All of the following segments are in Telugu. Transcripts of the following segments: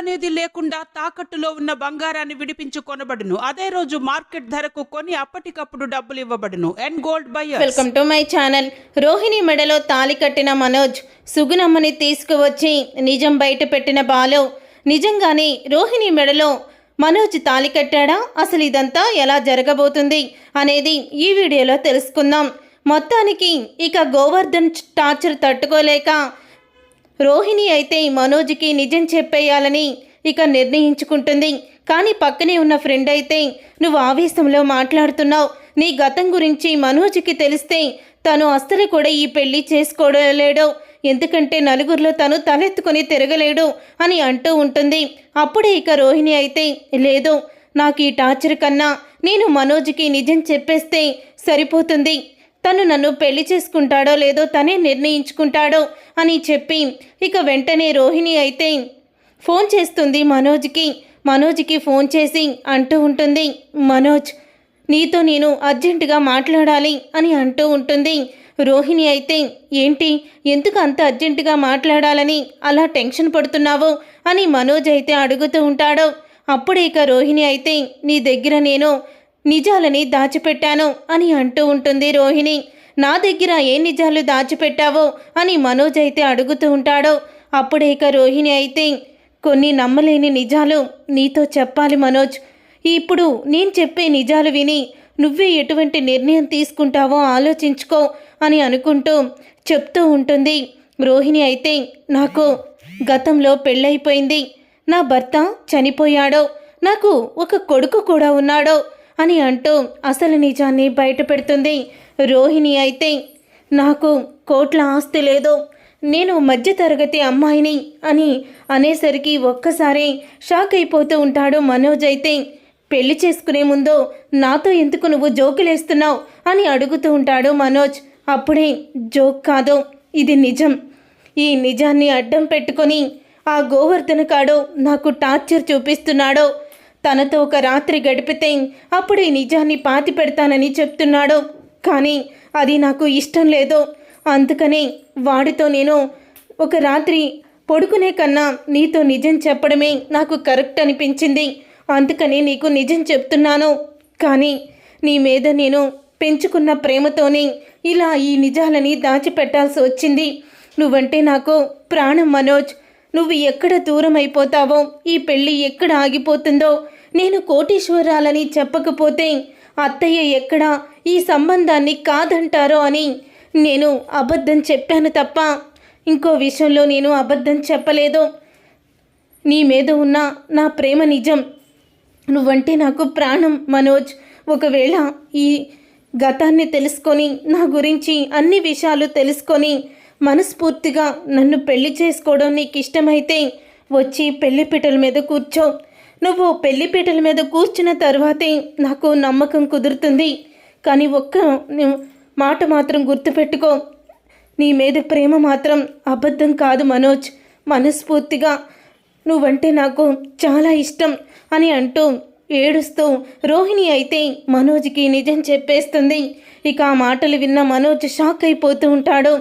అనేది లేకుండా తాకట్టులో ఉన్న బంగారాన్ని విడిపించి కొనబడును. అదే రోజు మార్కెట్ ధరకు కొని అప్పటికప్పుడు డబ్బులు ఇవ్వబడును. And gold buyer welcome to my channel Rohini మెడలో తాలి కట్టిన మనోజ్ సుగుణమ్మని తీసుకువచ్చి నిజం బయట పెట్టిన బాలు. నిజంగానే రోహిణి మెడలో మనోజ్ తాలి కట్టాడా? అసలు ఇదంతా ఎలా జరగబోతుంది అనేది ఈ వీడియోలో తెలుసుకుందాం. మొత్తానికి ఇక గోవర్ధన్ టార్చర్ తట్టుకోలేక రోహిణి అయితే మనోజ్కి నిజం చెప్పేయాలని ఇక నిర్ణయించుకుంటుంది. కానీ పక్కనే ఉన్న ఫ్రెండ్ అయితే నువ్వు ఆవేశంలో మాట్లాడుతున్నావు. నీ గతం గురించి మనోజ్కి తెలిస్తే తను అస్సలు కూడా ఈ పెళ్ళి చేసుకోలేడు. ఎందుకంటే నలుగురిలో తను తలెత్తుకొని తిరగలేడు అని అంటూ ఉంటుంది. అప్పుడే ఇక రోహిణి అయితే లేదు నాకు ఈ టార్చర్ కన్నా నేను మనోజ్కి నిజం చెప్పేస్తే సరిపోతుంది. తను నన్ను పెళ్ళి చేసుకుంటాడో లేదో తనే నిర్ణయించుకుంటాడో అని చెప్పి ఇక వెంటనే రోహిణి అయితే ఫోన్ చేస్తుంది మనోజ్కి. మనోజ్కి ఫోన్ చేసి అంటూ ఉంటుంది మనోజ్ నీతో నేను అర్జెంటుగా మాట్లాడాలి అని అంటూ ఉంటుంది. రోహిణి అయితే ఏంటి ఎందుకు అంత అర్జెంటుగా మాట్లాడాలని అలా టెన్షన్ పడుతున్నావు? అని మనోజ్ అయితే అడుగుతూ ఉంటాడు. అప్పుడే ఇక రోహిణి అయితే నీ దగ్గర నేను నిజాలని దాచిపెట్టాను అని అంటూ ఉంటుంది రోహిణి. నా దగ్గర ఏ నిజాలు దాచిపెట్టావో అని మనోజ్ అయితే అడుగుతూ ఉంటాడో. అప్పుడేక రోహిణి అయితే కొన్ని నమ్మలేని నిజాలు నీతో చెప్పాలి మనోజ్. ఇప్పుడు నేను చెప్పే నిజాలు విని నువ్వే ఎటువంటి నిర్ణయం తీసుకుంటావో ఆలోచించుకో అని అనుకుంటూ చెప్తూ ఉంటుంది. రోహిణి అయితే నాకు గతంలో పెళ్ళైపోయింది నా భర్త చనిపోయాడో నాకు ఒక కొడుకు కూడా ఉన్నాడో అని అంటూ అసలు నిజాన్ని బయట పెడుతుంది. రోహిణి అయితే నాకు కోట్ల ఆస్తి లేదు. నేను మధ్యతరగతి అమ్మాయిని అని అనేసరికి ఒక్కసారి షాక్ అయిపోతూ ఉంటాడు మనోజ్ అయితే. పెళ్ళి చేసుకునే ముందు నాతో ఎందుకు నువ్వు జోకులేస్తున్నావు? అని అడుగుతూ ఉంటాడు మనోజ్. అప్పుడే జోక్ కాదు ఇది నిజం. ఈ నిజాన్ని అడ్డం పెట్టుకొని ఆ గోవర్ధన కాడు నాకు టార్చర్ చూపిస్తున్నాడో. తనతో ఒక రాత్రి గడిపితే అప్పుడు ఈ నిజాన్ని పాతి పెడతానని చెప్తున్నాడు. కానీ అది నాకు ఇష్టం లేదు. అందుకని వాడితో నేను ఒక రాత్రి పడుకునే కన్నా నీతో నిజం చెప్పడమే నాకు కరెక్ట్ అనిపించింది. అందుకని నీకు నిజం చెప్తున్నాను. కానీ నీ మీద నేను పెంచుకున్న ప్రేమతోనే ఇలా ఈ నిజాలని దాచిపెట్టాల్సి వచ్చింది. నువ్వంటే నాకు ప్రాణం మనోజ్. నువ్వు ఎక్కడ దూరం అయిపోతావో ఈ పెళ్ళి ఎక్కడ ఆగిపోతుందో నేను కోటీశ్వరాలని చెప్పకపోతే అత్తయ్య ఎక్కడ ఈ సంబంధాన్ని కాదంటారో అని నేను అబద్ధం చెప్పాను తప్ప ఇంకో విషయంలో నేను అబద్ధం చెప్పలేదు. నీ మీద ఉన్న నా ప్రేమ నిజం. నువ్వంటే నాకు ప్రాణం మనోజ్. ఒకవేళ ఈ గతాన్ని తెలుసుకొని నా గురించి అన్ని విషయాలు తెలుసుకొని మనస్ఫూర్తిగా నన్ను పెళ్ళి చేసుకోవడం నీకు ఇష్టమైతే వచ్చి పెళ్ళిపీటల మీద కూర్చో. నువ్వు పెళ్ళిపీటల మీద కూర్చున్న తర్వాతే నాకు నమ్మకం కుదురుతుంది. కానీ ఒక్క మాట మాత్రం గుర్తుపెట్టుకో. నీ మీద ప్రేమ మాత్రం అబద్ధం కాదు మనోజ్. మనస్ఫూర్తిగా నువ్వంటే నాకు చాలా ఇష్టం అని అంటూ ఏడుస్తూ రోహిణి అయితే మనోజ్కి నిజం చెప్పేస్తుంది. ఇక ఆ మాటలు విన్న మనోజ్ షాక్ అయిపోతూ ఉంటాడు.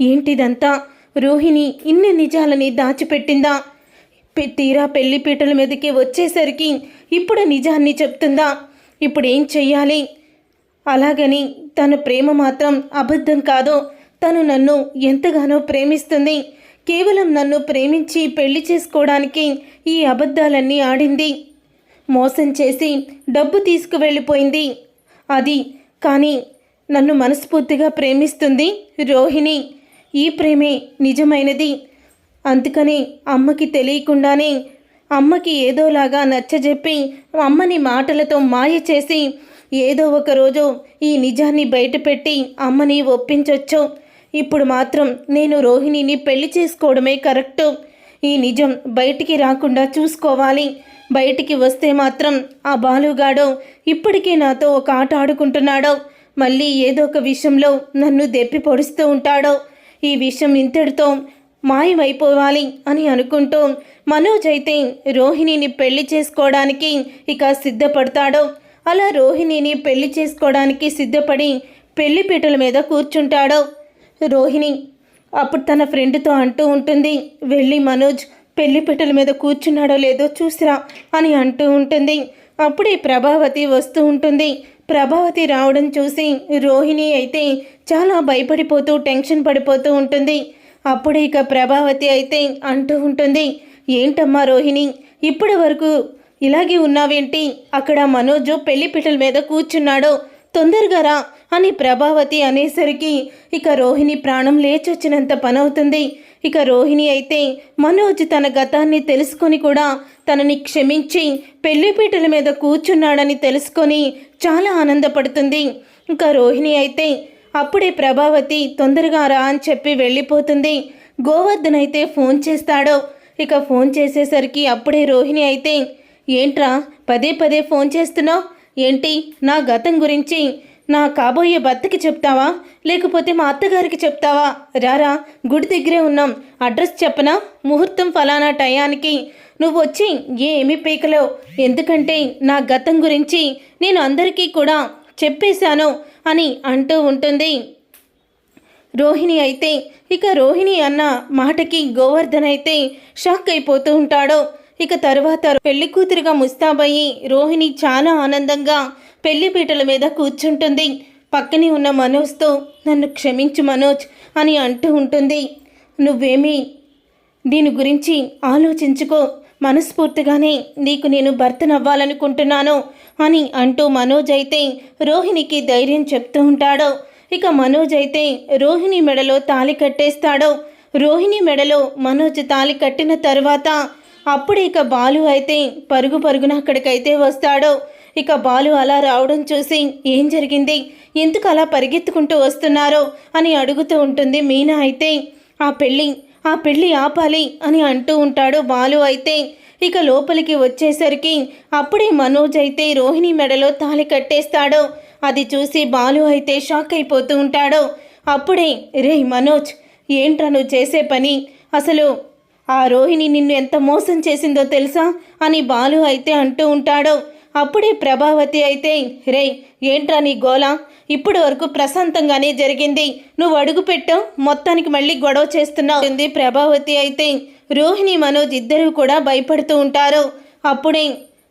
ఏంటిదంతా? రోహిణి ఇన్ని నిజాలని దాచిపెట్టిందా? తీరా పెళ్ళి పీటల మీదకి వచ్చేసరికి ఇప్పుడు నిజాన్ని చెప్తుందా? ఇప్పుడు ఏం చెయ్యాలి? అలాగని తన ప్రేమ మాత్రం అబద్ధం కాదు. తను నన్ను ఎంతగానో ప్రేమిస్తుంది. కేవలం నన్ను ప్రేమించి పెళ్ళి చేసుకోవడానికి ఈ అబద్ధాలన్నీ ఆడింది. మోసం చేసి డబ్బు తీసుకువెళ్ళిపోయింది. అది కానీ నన్ను మనస్ఫూర్తిగా ప్రేమిస్తుంది రోహిణి. ఈ ప్రేమే నిజమైనది. అందుకని అమ్మకి తెలియకుండానే అమ్మకి ఏదోలాగా నచ్చజెప్పి అమ్మని మాటలతో మాయ చేసి ఏదో ఒక రోజు ఈ నిజాన్ని బయటపెట్టి అమ్మని ఒప్పించొచ్చు. ఇప్పుడు మాత్రం నేను రోహిణిని పెళ్ళి చేసుకోవడమే కరెక్టు. ఈ నిజం బయటికి రాకుండా చూసుకోవాలి. బయటికి వస్తే మాత్రం ఆ బాలుగాడు ఇప్పటికే నాతో ఒక ఆట ఆడుకుంటున్నాడో. మళ్ళీ ఏదో ఒక విషయంలో నన్ను దెప్పి పొడుస్తూ ఉంటాడో. ఈ విషయం ఇంతటితో మాయమైపోవాలి అని అనుకుంటూ మనోజ్ అయితే రోహిణిని పెళ్ళి చేసుకోవడానికి ఇక సిద్ధపడతాడు. అలా రోహిణిని పెళ్ళి చేసుకోవడానికి సిద్ధపడి పెళ్ళి పీటల మీద కూర్చుంటాడు. రోహిణి అప్పుడు తన ఫ్రెండ్తో అంటూ ఉంటుంది వెళ్ళి మనోజ్ పెళ్ళిపీటల మీద కూర్చున్నాడో లేదో చూసిరా అని అంటూ ఉంటుంది. అప్పుడే ప్రభావతి వస్తూ ఉంటుంది. ప్రభావతి రావడం చూసి రోహిణి అయితే చాలా భయపడిపోతూ టెన్షన్ పడిపోతూ ఉంటుంది. అప్పుడు ఇక ప్రభావతి అయితే అంటూ ఉంటుంది ఏంటమ్మా రోహిణి ఇప్పటి వరకు ఇలాగే ఉన్నావేంటి? అక్కడ మనోజు పెళ్ళిపీటల మీద కూర్చున్నాడు. తొందరగా రా అని ప్రభావతి అనేసరికి ఇక రోహిణి ప్రాణం లేచొచ్చినంత పనవుతుంది. ఇక రోహిణి అయితే మనోజ్ తన గతాన్ని తెలుసుకొని కూడా తనని క్షమించి పెళ్ళిపీటల మీద కూర్చున్నాడని తెలుసుకొని చాలా ఆనందపడుతుంది. ఇంకా రోహిణి అయితే అప్పుడే ప్రభావతి తొందరగా రా అని చెప్పి వెళ్ళిపోతుంది. గోవర్ధన్ అయితే ఫోన్ చేస్తాడు. ఇక ఫోన్ చేసేసరికి అప్పుడే రోహిణి అయితే ఏంట్రా పదే పదే ఫోన్ చేస్తున్నావు? ఏంటి నా గతం గురించి? నా కాబోయే భర్తకి చెప్తావా? లేకపోతే మా అత్తగారికి చెప్తావా? రారా గుడి దగ్గరే ఉన్నాం. అడ్రస్ చెప్పనా? ముహూర్తం ఫలానా టయానికి. నువ్వు వచ్చి ఏమి పీకలేవు. ఎందుకంటే నా గతం గురించి నేను అందరికీ కూడా చెప్పేశాను అని అంటూ ఉంటుంది. రోహిణి అయితే ఇక రోహిణి అన్న మాటకి గోవర్ధన్ అయితే షాక్ అయిపోతూ ఉంటాడు. ఇక తర్వాత పెళ్ళి కూతురుగా ముస్తాబయ్యి రోహిణి చాలా ఆనందంగా పెళ్ళి పీటల మీద కూర్చుంటుంది. పక్కనే ఉన్న మనోజ్తో నన్ను క్షమించు మనోజ్ అని అంటూ ఉంటుంది. నువ్వేమీ దీని గురించి ఆలోచించుకో. మనస్ఫూర్తిగానే నీకు నేను భర్తనవ్వాలనుకుంటున్నాను అని అంటూ మనోజ్ అయితే రోహిణికి ధైర్యం చెప్తూ ఉంటాడు. ఇక మనోజ్ అయితే రోహిణి మెడలో తాళి కట్టేస్తాడు. రోహిణి మెడలో మనోజ్ తాళి కట్టిన తర్వాత అప్పుడు ఇక బాలు అయితే పరుగు పరుగున అక్కడికైతే వస్తాడు. ఇక బాలు అలా రావడం చూసి ఏం జరిగింది? ఎందుకు అలా పరిగెత్తుకుంటూ వస్తున్నారో? అని అడుగుతూ ఉంటుంది మీనా అయితే. ఆ పెళ్ళి ఆ పెళ్ళి ఆపాలి అని అంటూ ఉంటాడు బాలు అయితే. ఇక లోపలికి వచ్చేసరికి అప్పుడే మనోజ్ అయితే రోహిణి మెడలో తాళి కట్టేస్తాడు. అది చూసి బాలు అయితే షాక్ అయిపోతూ ఉంటాడు. అప్పుడే రే మనోజ్ ఏంట్రా నువ్వు చేసే పని? అసలు ఆ రోహిణి నిన్ను ఎంత మోసం చేసిందో తెలుసా? అని బాలు అయితే అంటూ ఉంటాడు. అప్పుడే ప్రభావతి అయితే రే ఏంట్రా నీ గోల? ఇప్పటి వరకు ప్రశాంతంగానే జరిగింది. నువ్వు అడుగుపెట్టావు మొత్తానికి మళ్ళీ గొడవ చేస్తున్నావు. ప్రభావతి అయితే. రోహిణి మనోజ్ ఇద్దరూ కూడా భయపడుతూ ఉంటారు. అప్పుడే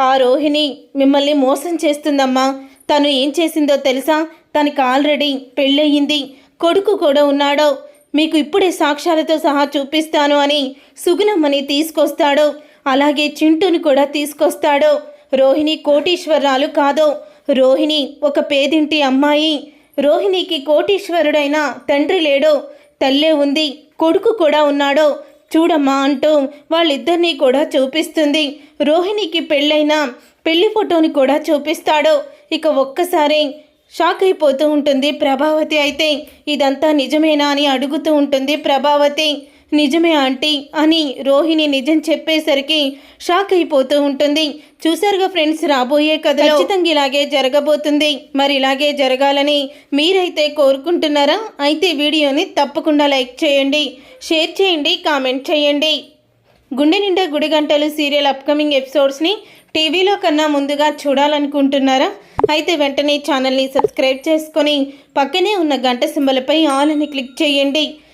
ఆ రోహిణి మిమ్మల్ని మోసం చేస్తుందమ్మా. తను ఏం చేసిందో తెలుసా? తనకి ఆల్రెడీ పెళ్ళయింది. కొడుకు కూడా ఉన్నాడో. మీకు ఇప్పుడే సాక్ష్యాలతో సహా చూపిస్తాను అని సుగుణమ్మని తీసుకొస్తాడు. అలాగే చింటూని కూడా తీసుకొస్తాడు. రోహిణి కోటీశ్వరాలు కాదు. రోహిణి ఒక పేదింటి అమ్మాయి. రోహిణికి కోటీశ్వరుడైన తండ్రి లేడో. తల్లే ఉంది. కొడుకు కూడా ఉన్నాడో. చూడమ్మా అంటూ వాళ్ళిద్దరినీ కూడా చూపిస్తుంది. రోహిణికి పెళ్ళైన పెళ్ళి ఫోటోని కూడా చూపిస్తాడు. ఇక ఒక్కసారి షాక్ అయిపోతూ ఉంటుంది ప్రభావతి అయితే. ఇదంతా నిజమేనా అని అడుగుతూ ఉంటుంది ప్రభావతి. నిజమే ఆంటీ అని రోహిణి నిజం చెప్పేసరికి షాక్ అయిపోతూ ఉంటుంది. చూసారుగా ఫ్రెండ్స్ రాబోయే కథ ఖచ్చితంగా ఇలాగే జరగబోతుంది. మరి ఇలాగే జరగాలని మీరైతే కోరుకుంటున్నారా? అయితే వీడియోని తప్పకుండా లైక్ చేయండి షేర్ చేయండి కామెంట్ చేయండి. గుండె నిండా గుడి గంటలు సీరియల్ అప్కమింగ్ ఎపిసోడ్స్ని టీవీలో కన్నా ముందుగా చూడాలనుకుంటున్నారా? అయితే వెంటనే ఛానల్ని సబ్స్క్రైబ్ చేసుకొని పక్కనే ఉన్న గంట సింబలపై ఆల్ అని క్లిక్ చేయండి.